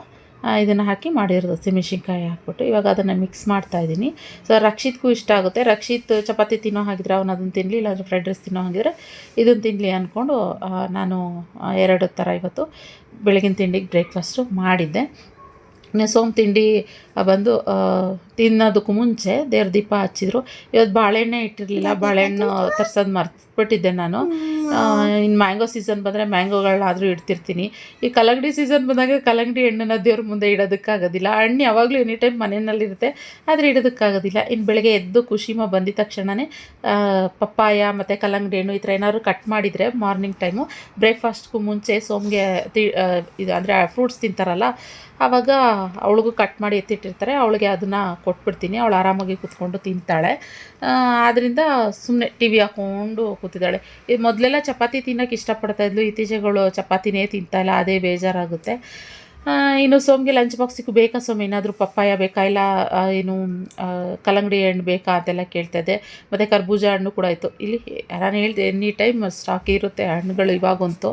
ಇದನ್ನು ಹಾಕಿ ಮಾಡಿರೋದು ಹಸಿಮೆಣ್ಸಿನ್ಕಾಯಿ ಹಾಕ್ಬಿಟ್ಟು. ಇವಾಗ ಅದನ್ನು ಮಿಕ್ಸ್ ಮಾಡ್ತಾ ಇದ್ದೀನಿ ಸೊ ರಕ್ಷಿತ್ಗೂ ಇಷ್ಟ ಆಗುತ್ತೆ. ರಕ್ಷಿತ್ ಚಪಾತಿ ತಿನ್ನೋ ಹಾಗಿದ್ರೆ ಅವನು ಅದನ್ನು ತಿನ್ನಲಿ ಇಲ್ಲಾಂದರೆ ಫ್ರೈಡ್ ರೈಸ್ ತಿನ್ನೋ ಹಾಗಿದ್ರೆ ಇದನ್ನು ತಿನ್ನಲಿ ಅಂದ್ಕೊಂಡು ನಾನು ಎರಡು ಥರ ಇವತ್ತು ಬೆಳಗಿನ ತಿಂಡಿಗೆ ಬ್ರೇಕ್ಫಾಸ್ಟು ಮಾಡಿದ್ದೆ. ಸೋಮ್ ತಿಂಡಿ ಬಂದು ತಿನ್ನೋದಕ್ಕೂ ಮುಂಚೆ ದೇವ್ರ ದೀಪ ಹಚ್ಚಿದ್ರು. ಇವತ್ತು ಬಾಳೆಹಣ್ಣೆ ಇಟ್ಟಿರಲಿಲ್ಲ ಬಾಳೆಹಣ್ಣು ತರ್ಸೋದು ಮರ್ತ್ಬಿಟ್ಟಿದ್ದೆ ನಾನು. ಇನ್ನು ಮ್ಯಾಂಗೋ ಸೀಸನ್ ಬಂದರೆ ಮ್ಯಾಂಗೋಗಳನ್ನಾದರೂ ಇಡ್ತಿರ್ತೀನಿ. ಈ ಕಲ್ಲಂಗಡಿ ಸೀಸನ್ ಬಂದಾಗ ಕಲ್ಲಂಗಡಿ ಹಣ್ಣನ್ನು ದೇವ್ರ ಮುಂದೆ ಇಡೋದಕ್ಕಾಗೋದಿಲ್ಲ. ಹಣ್ಣು ಯಾವಾಗಲೂ ಎನಿ ಟೈಮ್ ಮನೆಯಲ್ಲಿರುತ್ತೆ ಆದರೆ ಇಡೋದಕ್ಕಾಗೋದಿಲ್ಲ. ಇನ್ನು ಬೆಳಗ್ಗೆ ಎದ್ದು ಖುಷಿಮ ಬಂದಿದ ತಕ್ಷಣವೇ ಪಪ್ಪಾಯ ಮತ್ತು ಕಲ್ಲಂಗಡಿ ಹಣ್ಣು ಈ ಥರ ಏನಾದ್ರು ಕಟ್ ಮಾಡಿದರೆ ಮಾರ್ನಿಂಗ್ ಟೈಮು ಬ್ರೇಕ್ಫಾಸ್ಟ್ಗೂ ಮುಂಚೆ ಸೋಮ್ಗೆ ತಿ ಇದು ಅಂದರೆ ಫ್ರೂಟ್ಸ್ ತಿಂತಾರಲ್ಲ ಆವಾಗ ಅವಳಿಗೂ ಕಟ್ ಮಾಡಿ ಎತ್ತಿಟ್ಟಿರ್ತಾರೆ, ಅವಳಿಗೆ ಅದನ್ನು ಕೊಟ್ಬಿಡ್ತೀನಿ, ಅವಳು ಆರಾಮಾಗಿ ಕೂತ್ಕೊಂಡು ತಿಂತಾಳೆ. ಆದ್ದರಿಂದ ಸುಮ್ಮನೆ ಟಿ ವಿ ಹಾಕ್ಕೊಂಡು ಕೂತಿದ್ದಾಳೆ. ಇದು ಮೊದಲೆಲ್ಲ ಚಪಾತಿ ತಿನ್ನೋಕೆ ಇಷ್ಟಪಡ್ತಾ ಇದ್ಲು, ಇತ್ತೀಚೆಗಳು ಚಪಾತಿನೇ ತಿಂತಾಯಿಲ್ಲ ಅದೇ ಬೇಜಾರಾಗುತ್ತೆ. ಇನ್ನು ಸೋಮ್ಗೆ ಲಂಚ್ ಬಾಕ್ಸಿಗೂ ಬೇಕಾ ಸೋಮ್? ಏನಾದರೂ ಪಪ್ಪಾಯ ಬೇಕಾ? ಇಲ್ಲ ಏನು ಕಲ್ಲಂಗಡಿ ಹಣ್ಣು ಬೇಕಾ ಅಂತೆಲ್ಲ ಕೇಳ್ತಾಯಿದ್ದೆ ಮತ್ತು ಕರ್ಬೂಜ ಹಣ್ಣು ಕೂಡ ಇತ್ತು ಇಲ್ಲಿ ನಾನು ಹೇಳಿದೆ, ಎನಿ ಟೈಮ್ ಸ್ಟಾಕ್ ಇರುತ್ತೆ, ಹಣ್ಣುಗಳು ಇವಾಗಂತೂ.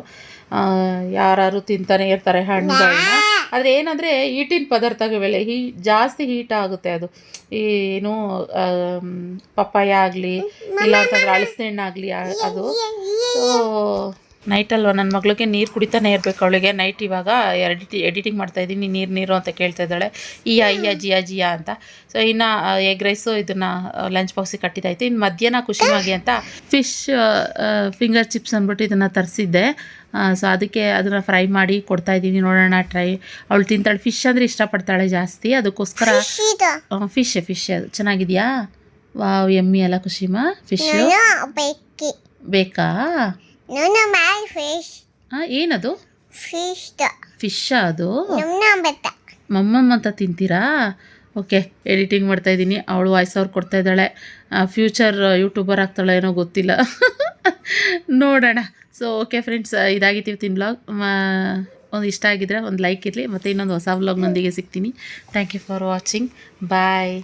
ಯಾರು ತಿಂತಾನೆ ಇರ್ತಾರೆ ಹಣ್ಣುಗಳನ್ನ ಆದರೆ ಏನಂದರೆ ಹೀಟಿನ ಪದಾರ್ಥಗಳಿವೆಲ್ಲ ಹೀ ಜಾಸ್ತಿ ಹೀಟ್ ಆಗುತ್ತೆ ಅದು. ಏನು ಪಪ್ಪಾಯ ಆಗಲಿ ಇಲ್ಲ ಅಂತಂದ್ರೆ ಹಲಸಿನ ಹಣ್ಣು ಆಗಲಿ ಅದು. ಸೊ ನೈಟ್ ಅಲ್ವಾ? ನನ್ನ ಮಗಳಿಗೆ ನೀರು ಕುಡಿತಾನೆ ಇರಬೇಕು ಅವಳಿಗೆ. ನೈಟ್ ಇವಾಗ ಎಡಿಟಿ ಎಡಿಟಿಂಗ್ ಮಾಡ್ತಾ ಇದ್ದೀನಿ. ನೀರು ನೀರು ಅಂತ ಕೇಳ್ತಾ ಇದ್ದಾಳೆ. ಈ ಅಯ್ಯ ಜಿಯಾ ಜಿಯಾ ಅಂತ. ಸೊ ಇನ್ನು ಎಗ್ ರೈಸು ಇದನ್ನು ಲಂಚ್ ಬಾಕ್ಸಿಗೆ ಕಟ್ಟಿದ್ದಾಯ್ತು ಇನ್ನು ಮಧ್ಯಾಹ್ನ ಖುಷಿಯಾಗಿ ಅಂತ ಫಿಶ್ ಫಿಂಗರ್ ಚಿಪ್ಸ್ ಅಂದ್ಬಿಟ್ಟು ಇದನ್ನು ತರಿಸಿದ್ದೆ. ಸೊ ಅದಕ್ಕೆ ಅದನ್ನು ಫ್ರೈ ಮಾಡಿ ಕೊಡ್ತಾ ಇದ್ದೀನಿ. ನೋಡೋಣ ಟ್ರೈ ಅವಳು ತಿಂತಾಳೆ. ಫಿಶ್ ಅಂದರೆ ಇಷ್ಟಪಡ್ತಾಳೆ ಜಾಸ್ತಿ. ಅದಕ್ಕೋಸ್ಕರ ಫಿಶ್ ಫಿಶ್ ಅದು ಚೆನ್ನಾಗಿದೆಯಾ? ವಾವ್ ಎಮ್ಮಿ ಅಲ್ಲ ಖುಷಿಮಾ ಫಿಶ್. ಬೇಕಾ? My fish. ಹಾಂ ಏನದು? ಫಿಶ್. ಫಿಶ್ ಅದು? ಮಮ್ಮಮ್ಮ ಅಂತ ತಿಂತೀರಾ? ಓಕೆ ಎಡಿಟಿಂಗ್ ಮಾಡ್ತಾ ಇದ್ದೀನಿ. ಅವಳು ವಾಯ್ಸ್ ಅವ್ರು ಕೊಡ್ತಾ ಇದ್ದಾಳೆ. ಫ್ಯೂಚರ್ ಯೂಟ್ಯೂಬರ್ ಆಗ್ತಾಳೆ ಏನೋ ಗೊತ್ತಿಲ್ಲ. ನೋಡೋಣ. ಸೊ ಓಕೆ ಫ್ರೆಂಡ್ಸ್ ಇದಾಗಿತ್ತೀವಿ ತಿನ್ ಬ್ಲಾಗ್ ಒಂದು ಇಷ್ಟ ಆಗಿದ್ರೆ ಒಂದು ಲೈಕ್ ಇರಲಿ. ಮತ್ತು ಇನ್ನೊಂದು ಹೊಸ ವ್ಲಾಗ್ನೊಂದಿಗೆ ಸಿಗ್ತೀನಿ. Thank you for watching bye